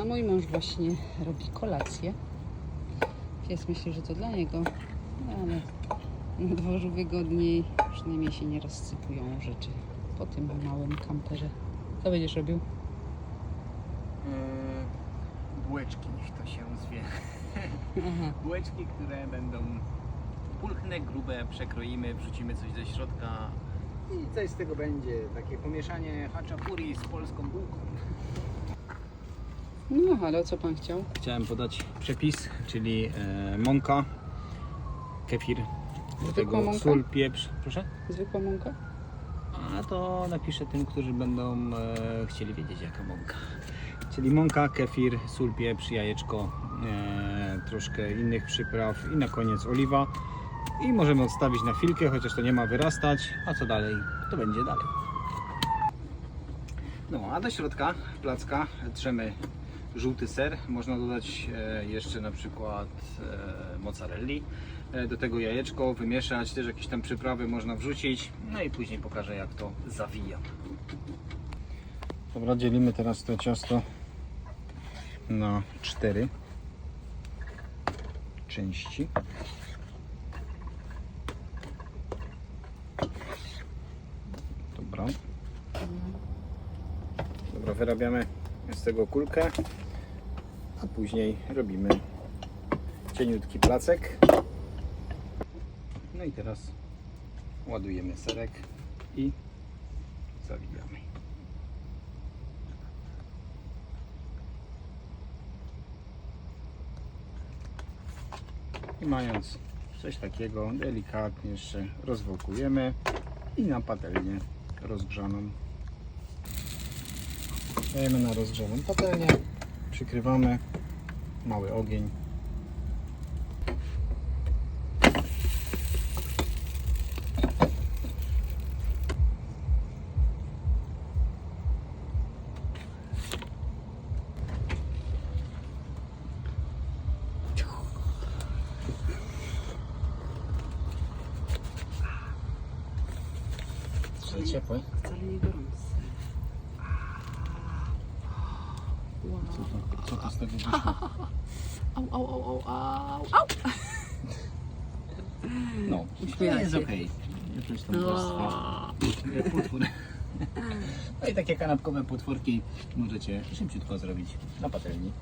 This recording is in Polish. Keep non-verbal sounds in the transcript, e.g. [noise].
A mój mąż właśnie robi kolację. Pies myśli, że to dla niego, ale na dworzu wygodniej, przynajmniej się nie rozsypują rzeczy po tym małym kamperze. Co będziesz robił? Yy, bułeczki, niech to się zwie. [laughs] Aha. Bułeczki, które będą pulchne, grube, przekroimy, wrzucimy coś do środka i coś z tego będzie. Takie pomieszanie haczapuri z polską bułką. No, ale co pan chciał? Chciałem podać przepis, czyli e, mąka, kefir, do Zwykła tego mąka? sól, pieprz. Proszę? Zwykła mąka? A to napiszę tym, którzy będą e, chcieli wiedzieć jaka mąka. Czyli mąka, kefir, sól, pieprz, jajeczko, e, troszkę innych przypraw i na koniec oliwa. I możemy odstawić na chwilkę, chociaż to nie ma wyrastać. A co dalej? To będzie dalej. No a do środka placka trzemy żółty ser. Można dodać e, jeszcze na przykład e, mozzarelli. E, Do tego jajeczko wymieszać, też jakieś tam przyprawy można wrzucić. No i później pokażę jak to zawijam. Dobra, dzielimy teraz to ciasto na cztery części. Dobra. Dobra, wyrabiamy z tego kulkę, a później robimy cieniutki placek. No i teraz ładujemy serek i zawijamy. I mając coś takiego, delikatnie jeszcze rozwałkujemy i na patelnię rozgrzaną. Dajemy na rozgrzaną patelnię, przykrywamy, mały ogień. Ciepłe. Wcale nie gorące. Co to, co to z tego wyszło? Au, au, au, au, au, au. No, to Uśmiecha jest się. okej. Nie czuć tą warstwę. Jak potwór. No i takie kanapkowe potworki możecie szybciutko zrobić na patelni.